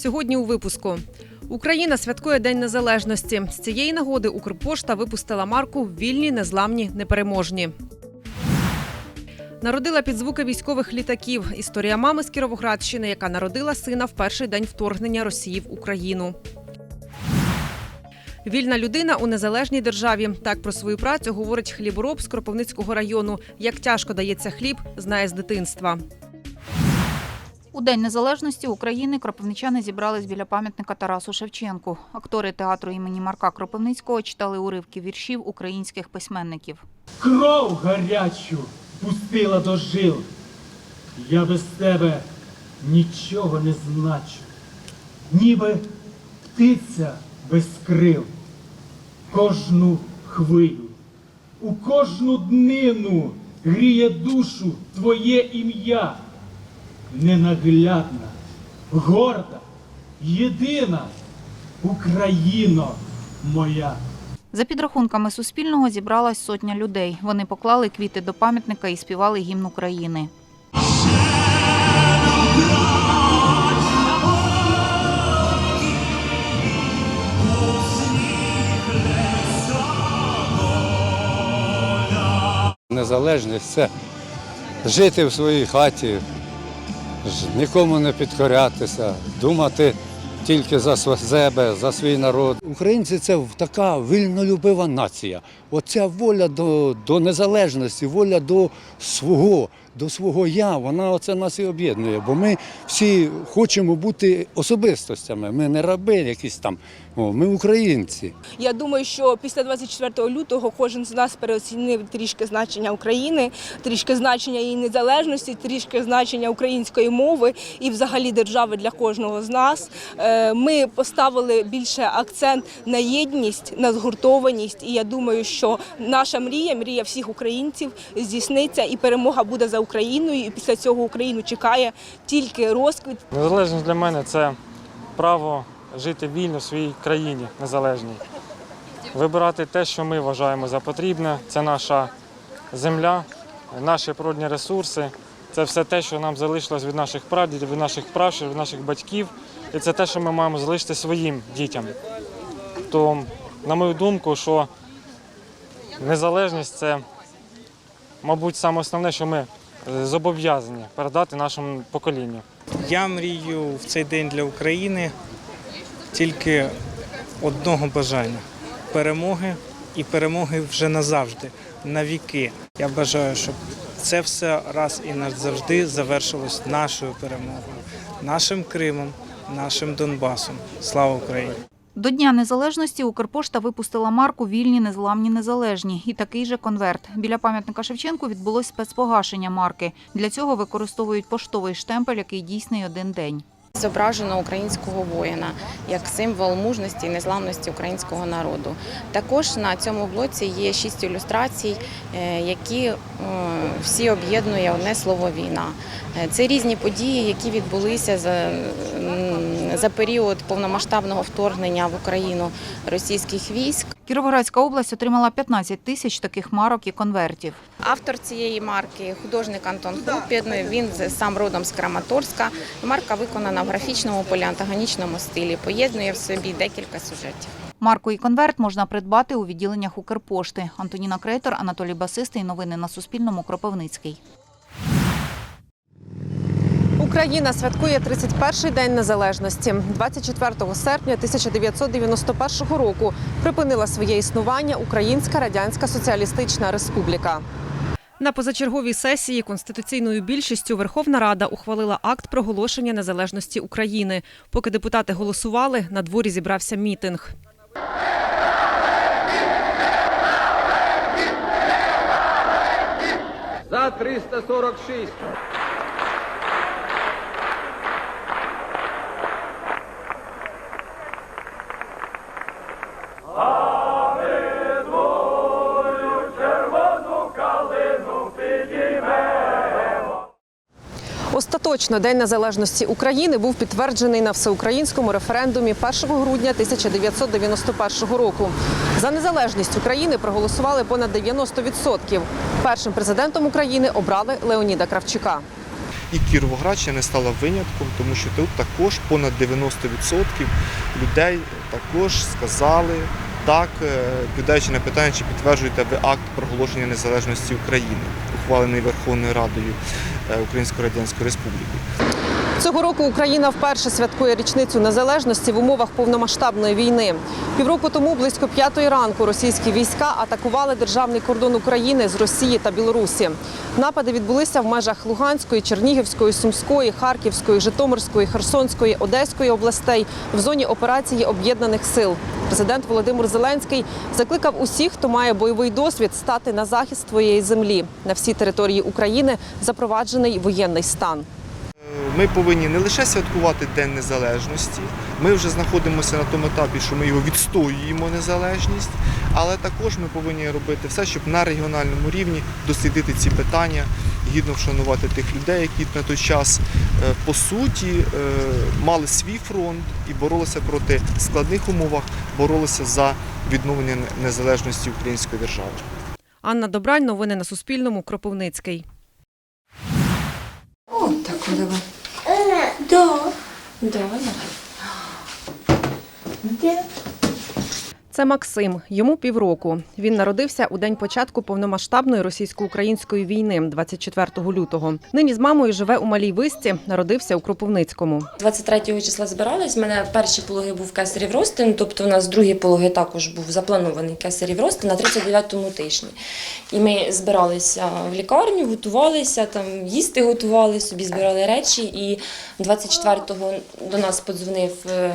Сьогодні у випуску Україна святкує День Незалежності. З цієї нагоди Укрпошта випустила марку Вільні, незламні, непереможні. Народила під звуки військових літаків. Історія мами з Кіровоградщини, яка народила сина в перший день вторгнення Росії в Україну. Вільна людина у незалежній державі. Так про свою працю говорить хлібороб з Кропивницького району. Як тяжко дається хліб, знає з дитинства. У День Незалежності України кропивничани зібрались біля пам'ятника Тарасу Шевченку. Актори театру імені Марка Кропивницького читали уривки віршів українських письменників. кров гарячу пустила до жил. Я без тебе нічого не значу, ніби птиця без крил. Кожну хвилю, у кожну днину гріє душу твоє ім'я. Ненаглядна, горда, єдина Україно моя. За підрахунками Суспільного зібралась сотня людей. Вони поклали квіти до пам'ятника і співали гімн України. Незалежність це жити в своїй хаті, нікому не підкорятися, думати тільки за себе, за свій народ. Українці це така вільнолюбива нація. Оця воля до, до незалежності, воля до свого, до свого я, вона оце нас і об'єднує. Бо ми всі хочемо бути особистостями. Ми не раби якісь там, ми українці. Я думаю, що після 24 лютого кожен з нас переоцінив трішки значення України, трішки значення її незалежності, трішки значення української мови і взагалі держави для кожного з нас. Е, Ми поставили більше акцент на єдність, на згуртованість. І я думаю, що наша мрія, мрія всіх українців, здійсниться і перемога буде за Україною. І після цього Україну чекає тільки розквіт Незалежність для мене це право жити вільно в своїй країні незалежній. Вибирати те, що ми вважаємо за потрібне. Це наша земля, наші природні ресурси. Це все те, що нам залишилось від наших прадідів, від наших пращурів, від наших батьків. І це те, що ми маємо залишити своїм дітям. То, на мою думку, що незалежність це, мабуть, саме основне, що ми зобов'язані передати нашому поколінню. Я мрію в цей день для України тільки одного бажання перемоги і перемоги вже назавжди, на віки. Я бажаю, щоб це все раз і назавжди завершилось нашою перемогою, нашим Кримом, нашим Донбасом. Слава Україні! До Дня Незалежності Укрпошта випустила марку Вільні, незламні, незалежні і такий же конверт. Біля пам'ятника Шевченку відбулось спецпогашення марки. Для цього використовують поштовий штемпель, який дійсний один день. Зображено українського воїна як символ мужності і незламності українського народу. Також на цьому блоці є шість ілюстрацій, е, які е, всі об'єднує одне слово війна. Е, Це різні події, які відбулися за, за період повномасштабного вторгнення в Україну російських військ. Кіровоградська область отримала 15 тисяч таких марок і конвертів. Автор цієї марки художник Антон Хлупін. Він сам родом з Краматорська. Марка виконана в графічному поліантагонічному стилі. Поєднує в собі декілька сюжетів. Марку і конверт можна придбати у відділеннях Укрпошти. Антоніна Крейтор, Анатолій Басистий. Новини на Суспільному. Кропивницький. Україна святкує 31-й день незалежності. 24 серпня 1991 року припинила своє існування Українська Радянська Соціалістична Республіка. На позачерговій сесії конституційною більшістю Верховна Рада ухвалила акт проголошення незалежності України. Поки депутати голосували, на дворі зібрався мітинг. За 346. Остаточно День Незалежності України був підтверджений на всеукраїнському референдумі 1 грудня 1991 року. За незалежність України проголосували понад 90%. Першим президентом України обрали Леоніда Кравчука. І Кіровоградщина стала винятком, тому що тут також понад 90% людей також сказали так, е, відповідаючи на питання, чи підтверджуєте ви акт проголошення незалежності України, ухвалений Верховною Радою е, Української Радянської Республіки. Цього року Україна вперше святкує річницю незалежності в умовах повномасштабної війни. Півроку тому близько п'ятої ранку російські війська атакували державний кордон України з Росії та Білорусі. Напади відбулися в межах Луганської, Чернігівської, Сумської, Харківської, Житомирської, Херсонської, Одеської областей в зоні операції об'єднаних сил. Президент Володимир Зеленський закликав усіх, хто має бойовий досвід, стати на захист своєї землі. На всій території України запроваджений воєнний стан. Ми повинні не лише святкувати День Незалежності, ми вже знаходимося на тому етапі, що ми його відстоюємо незалежність, але також ми повинні робити все, щоб на регіональному рівні дослідити ці питання, гідно вшанувати тих людей, які на той час е, по суті е, мали свій фронт і боролися проти складних умовах, боролися за відновлення незалежності української держави. Анна Добрань, новини на Суспільному, Кропивницький. Вот так вот давай. Да. Давай. Где? Це Максим. Йому півроку. Він народився у день початку повномасштабної російсько-української війни, 24 лютого. Нині з мамою живе у малій висці. Народився у Кропивницькому. 23 числа збирались. У мене перші пологи був кесарів ростин, тобто у нас другий пологи також був запланований кесарів ростин на 39-му тижні. І ми збиралися в лікарню, готувалися, там їсти готували, собі збирали речі. І 24-го до нас подзвонив е,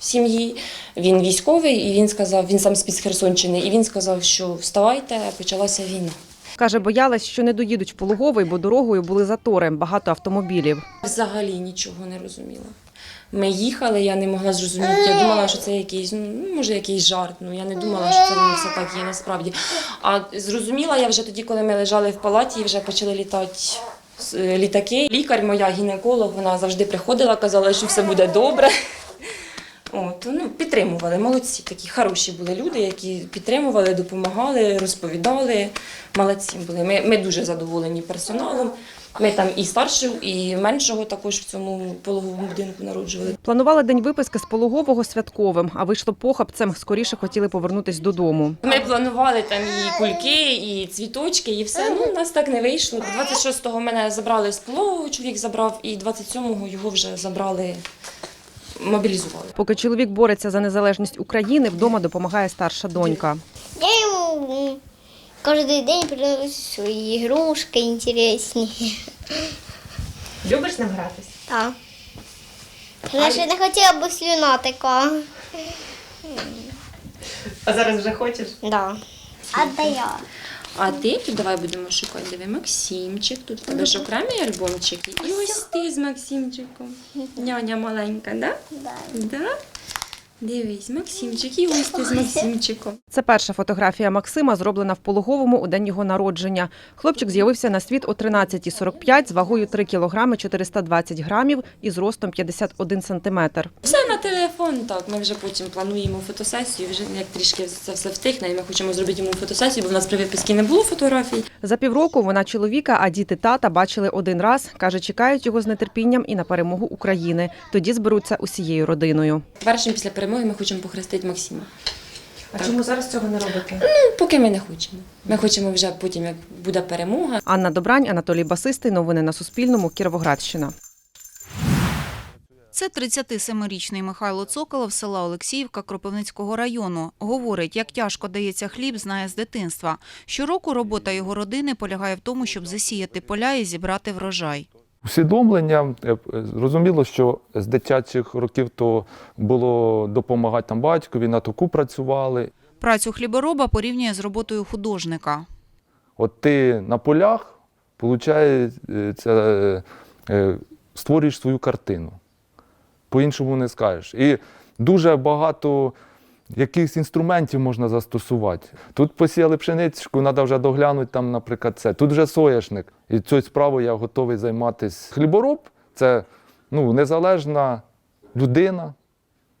друг сім'ї. Він військовий, і він сказав, він сам з-під Херсонщини, і він сказав, що вставайте, почалася війна. Каже, боялась, що не доїдуть в пологовий, бо дорогою були затори, багато автомобілів. Взагалі нічого не розуміла. Ми їхали, я не могла зрозуміти. Я думала, що це якийсь, ну може, якийсь жарт. Ну я не думала, що це все так є насправді. А зрозуміла я вже тоді, коли ми лежали в палаті і вже почали літати е, літаки. Лікар, моя гінеколог, вона завжди приходила, казала, що все буде добре. От, ну, підтримували, молодці, такі хороші були люди, які підтримували, допомагали, розповідали. Молодці були. Ми, ми дуже задоволені персоналом. Ми там і старшого, і меншого також в цьому пологовому будинку народжували. Планували день виписки з пологового святковим, а вийшло похабцем. Скоріше хотіли повернутись додому. Ми планували там і кульки, і цвіточки, і все. Ну, у нас так не вийшло. 26-го мене забрали з пологового, чоловік забрав, і 27-го його вже забрали, мобілізували. Поки чоловік бореться за незалежність України, вдома допомагає старша донька. Я ему каждый день приношу свои игрушки интересні. Любиш ним гратись? Так. Значить, не хотіла б слюна така. А зараз вже хочеш? Да. А де я? А ти тут давай будемо шукати. Диви, Максимчик, тут в тебе ж окремі альбомчики. І ось ти з Максимчиком. Няня маленька, да? Да. Да? Дивись, Максимчик, і ось ти з Максимчиком. Це перша фотографія Максима, зроблена в пологовому у день його народження. Хлопчик з'явився на світ о 13.45 з вагою 3 кг 420 грамів і зростом 51 сантиметр. Все телефон, так. Ми вже потім плануємо фотосесію. Вже як трішки це все втихне, і ми хочемо зробити йому фотосесію, бо в нас при виписці не було фотографій. За півроку вона чоловіка, а діти тата бачили один раз. Каже, чекають його з нетерпінням і на перемогу України. Тоді зберуться усією родиною. Першим після перемоги ми хочемо похрестити Максима. А чому зараз цього не робите? Ну, поки ми не хочемо. Ми хочемо вже потім, як буде перемога. Анна Добрань, Анатолій Басистий. Новини на Суспільному. Кіровоградщина. Це 37-річний Михайло Цоколов села Олексіївка Кропивницького району. Говорить, як тяжко дається хліб, знає з дитинства. Щороку робота його родини полягає в тому, щоб засіяти поля і зібрати врожай. Усвідомлення е, зрозуміло, що з дитячих років то було допомагати там батькові, на току працювали. Працю хлібороба порівнює з роботою художника. От ти на полях, виходить, е, створюєш свою картину. По-іншому не скажеш. І дуже багато якихось інструментів можна застосувати. Тут посіяли пшеничку, треба вже доглянути, там, наприклад, це. Тут вже соняшник. І цією справою я готовий займатися. Хлібороб це ну, незалежна людина,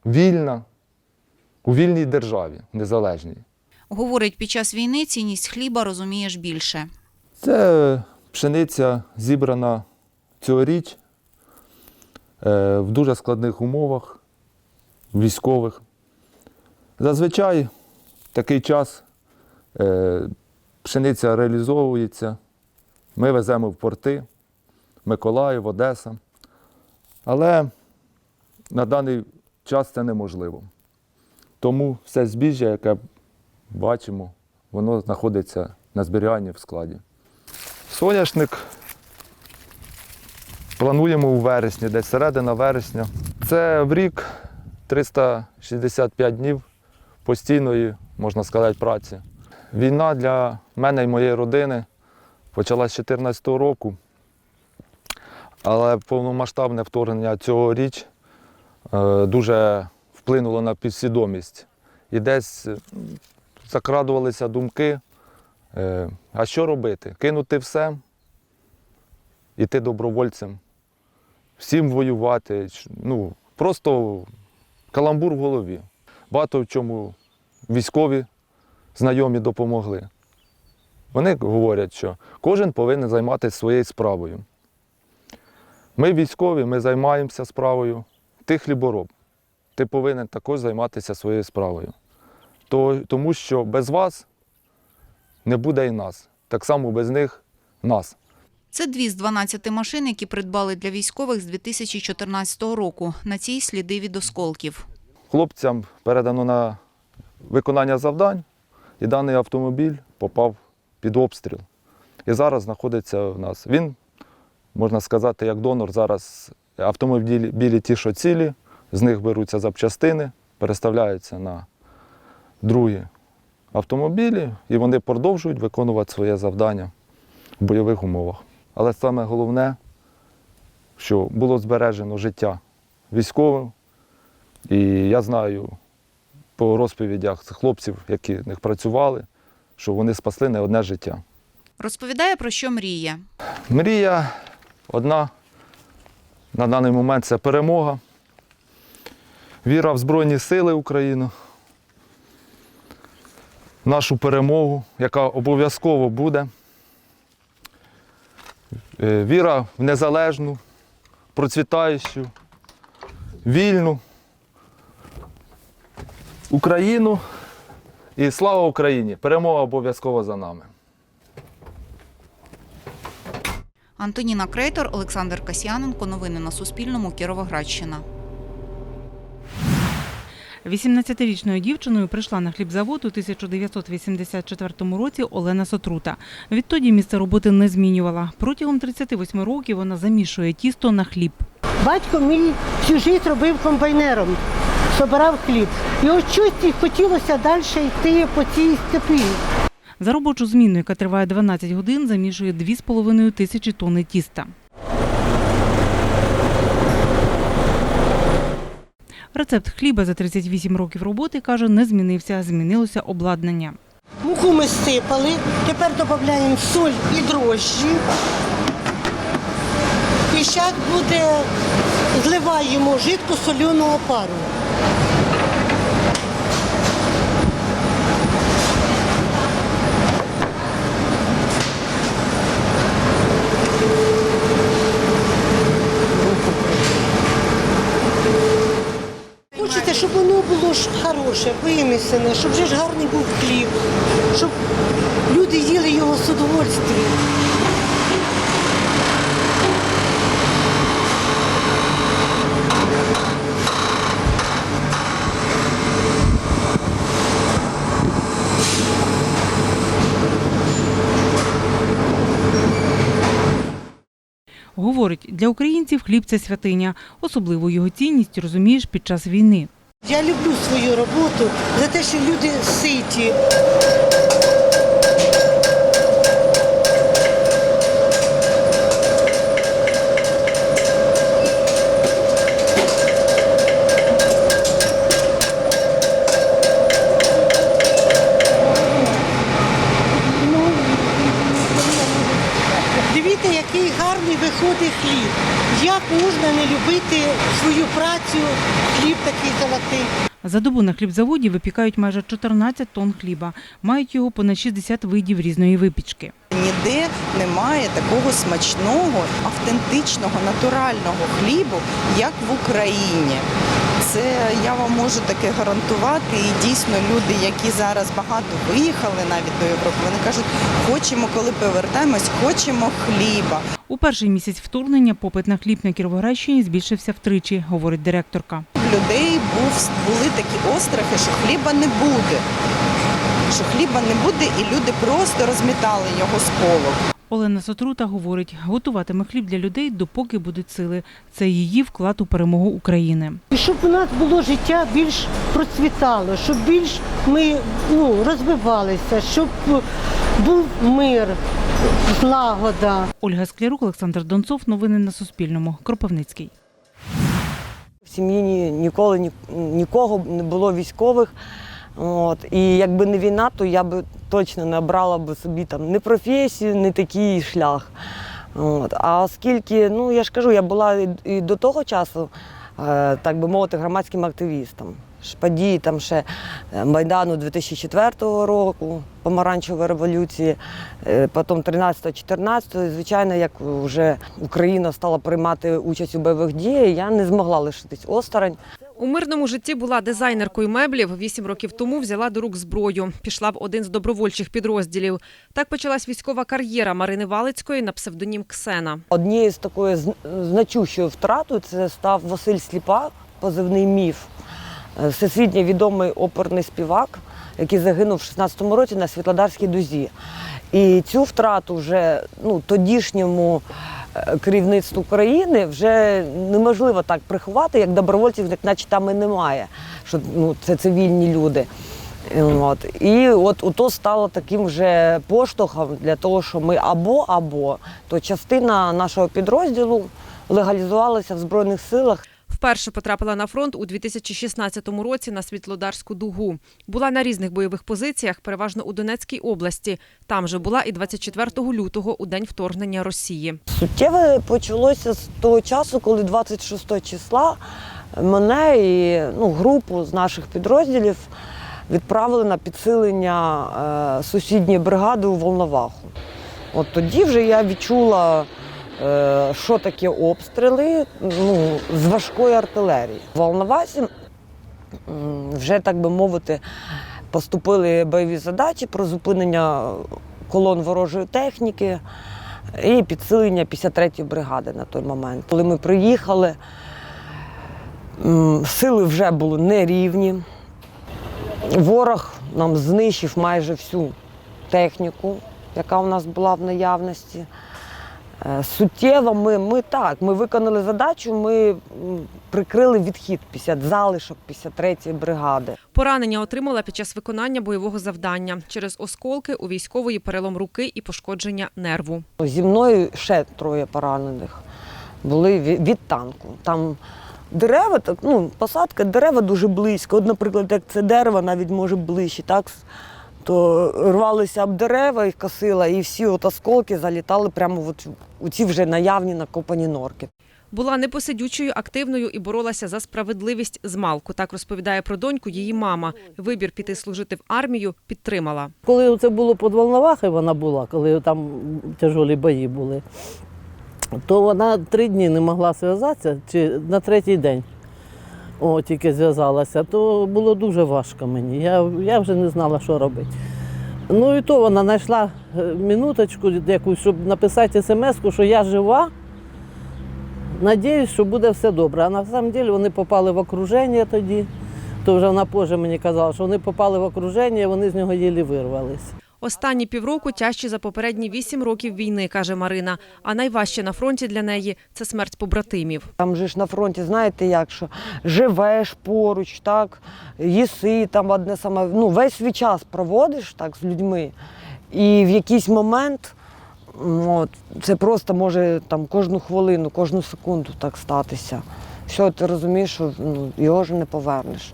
вільна, у вільній державі, незалежній. Говорить, під час війни цінність хліба розумієш більше. Це пшениця зібрана цьогоріч в дуже складних умовах військових. Зазвичай такий час е, пшениця реалізовується. Ми веземо в порти Миколаїв, Одеса. Але на даний час це неможливо. Тому все збіжжя, яке бачимо, воно знаходиться на зберіганні в складі. Соняшник плануємо у вересні, десь середина вересня. Це в рік 365 днів постійної, можна сказати, праці. Війна для мене і моєї родини почалась з 2014 року, але повномасштабне вторгнення цього річ е, дуже вплинуло на підсвідомість. І десь закрадувалися думки, е, а що робити? Кинути все, іти добровольцем, всім воювати. Ну, просто каламбур в голові. Багато в чому військові знайомі допомогли. Вони говорять, що кожен повинен займатися своєю справою. Ми військові, ми займаємося справою. Ти хлібороб. Ти повинен також займатися своєю справою. Тому що без вас не буде і нас. Так само без них нас. Це дві з 12 машин, які придбали для військових з 2014 року. На цій сліди від осколків. Хлопцям передано на виконання завдань, і даний автомобіль попав під обстріл. І зараз знаходиться в нас. Він, можна сказати, як донор. Зараз автомобілі білі ті, що цілі, з них беруться запчастини, переставляються на другі автомобілі, і вони продовжують виконувати своє завдання в бойових умовах. Але саме головне, що було збережено життя військовим. І я знаю по розповідях хлопців, які в них працювали, що вони спасли не одне життя. Розповідає, про що мріє. Мрія одна на даний момент це перемога, віра в Збройні Сили України, нашу перемогу, яка обов'язково буде. Е, Віра в незалежну, процвітаючу, вільну Україну і слава Україні! Перемога обов'язково за нами. Антоніна Крейтор, Олександр Касьяненко. Новини на Суспільному. Кіровоградщина. 18-річною дівчиною прийшла на хлібзавод у 1984 році Олена Сотрута. Відтоді місце роботи не змінювала. Протягом 38 років вона замішує тісто на хліб. Батько мій всю життя робив комбайнером, собирав хліб. І от і хотілося далі йти по цій степі. За робочу зміну, яка триває 12 годин, замішує 2,5 тисячі тонни тіста. Рецепт хліба за 38 років роботи, каже, не змінився. Змінилося обладнання. Муку ми сипали, тепер додаємо соль і дрожжі. Зараз буде, зливаємо жидку соляну опару. Щоб воно було ж хороше, вимісене, щоб вже ж гарний був хліб, щоб люди їли його з удовольствием. Говорить, для українців хліб це святиня. Особливу його цінність розумієш під час війни. Я люблю свою роботу за те, що люди ситі. За добу на хлібзаводі випікають майже 14 тонн хліба. Мають його понад 60 видів різної випічки. Ніде немає такого смачного, автентичного, натурального хлібу, як в Україні. Це я вам можу таке гарантувати. І дійсно люди, які зараз багато виїхали навіть до Європи, вони кажуть, хочемо, коли повертаємось, хочемо хліба. У перший місяць вторгнення попит на хліб на Кіровоградщині збільшився втричі, говорить директорка. Людей був, були такі острахи, що хліба не буде. Що хліба не буде, і люди просто розмітали його з полок. Олена Сотрута говорить, готуватиме хліб для людей, допоки будуть сили. Це її вклад у перемогу України. Щоб у нас було життя більш процвітало, щоб більш ми ну, розвивалися, щоб був мир, злагода. Ольга Склярук, Олександр Донцов. Новини на Суспільному. Кропивницький. Сім'ї ні- ніколи ні, нікого не було військових. От. І якби не війна, то я би точно не обрала би собі там не професію, не такий шлях. От. А оскільки, ну я ж кажу, я була і, і до того часу, е, так би мовити, громадським активістом. Події там ще е, Майдану 2004 року, помаранчевої революції, е, потім 13-14, звичайно, як вже Україна стала приймати участь у бойових діях, я не змогла лишитись осторонь. У мирному житті була дизайнеркою меблів. Вісім років тому взяла до рук зброю. Пішла в один з добровольчих підрозділів. Так почалась військова кар'єра Марини Валицької на псевдонім Ксена. Однією з такою зн- значущою втратою це став Василь Сліпак, позивний міф, всесвітньо відомий оперний співак, який загинув в 16-му році на Світлодарській дузі. І цю втрату вже ну, тодішньому е, керівництву країни вже неможливо так приховати, як добровольців, наче там і немає. Що ну, це цивільні люди. От. І от ото стало таким вже поштовхом для того, що ми або-або, то частина нашого підрозділу легалізувалася в Збройних силах. Вперше потрапила на фронт у 2016 році на Світлодарську дугу. Була на різних бойових позиціях, переважно у Донецькій області. Там же була і 24 лютого, у день вторгнення Росії. Суттєве почалося з того часу, коли 26 числа мене і ну, групу з наших підрозділів відправили на підсилення е, сусідньої бригади у Волноваху. От тоді вже я відчула, що таке обстріли ну, з важкої артилерії. В Волновасі вже, так би мовити, поступили бойові задачі про зупинення колон ворожої техніки і підсилення 53-ї бригади на той момент. Коли ми приїхали, сили вже були нерівні. Ворог нам знищив майже всю техніку, яка у нас була в наявності. Е, Суттєво ми, ми так, ми виконали задачу, ми прикрили відхід 50 залишок 53-ї бригади. Поранення отримала під час виконання бойового завдання через осколки у військової перелом руки і пошкодження нерву. Зі мною ще троє поранених були ві- від танку. Там дерева, так, ну, посадка, дерева дуже близько. От, наприклад, як це дерево навіть може ближче, так, то рвалися об дерева і косила, і всі от осколки залітали прямо от у ці вже наявні накопані норки. Була непосидючою, активною і боролася за справедливість з малку. Так розповідає про доньку її мама. Вибір піти служити в армію підтримала. Коли це було під Волновахою, вона була, коли там тяжолі бої були, то вона три дні не могла зв'язатися, чи на третій день о, тільки зв'язалася, то було дуже важко мені. Я, я вже не знала, що робити. Ну і то вона знайшла е, минуточку якусь, щоб написати смс, що я жива. Надіюсь, що буде все добре. А на самом деле вони попали в окруження тоді. То вже вона позже мені казала, що вони попали в окруження, і вони з нього єлі вирвались. Останні півроку тяжчі за попередні вісім років війни, каже Марина. А найважче на фронті для неї це смерть побратимів. Там же ж на фронті, знаєте як, що живеш поруч, так, їси там одне саме, ну, весь свій час проводиш так з людьми. І в якийсь момент от, це просто може там кожну хвилину, кожну секунду так статися. Що ти розумієш, що ну, його ж не повернеш.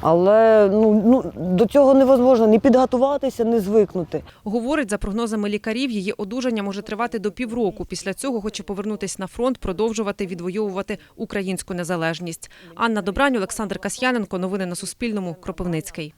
Але ну, ну, до цього невозможно ні підготуватися, ні звикнути. Говорить, за прогнозами лікарів, її одужання може тривати до півроку. Після цього хоче повернутися на фронт, продовжувати відвоювати українську незалежність. Анна Добрань, Олександр Касьяненко. Новини на Суспільному. Кропивницький.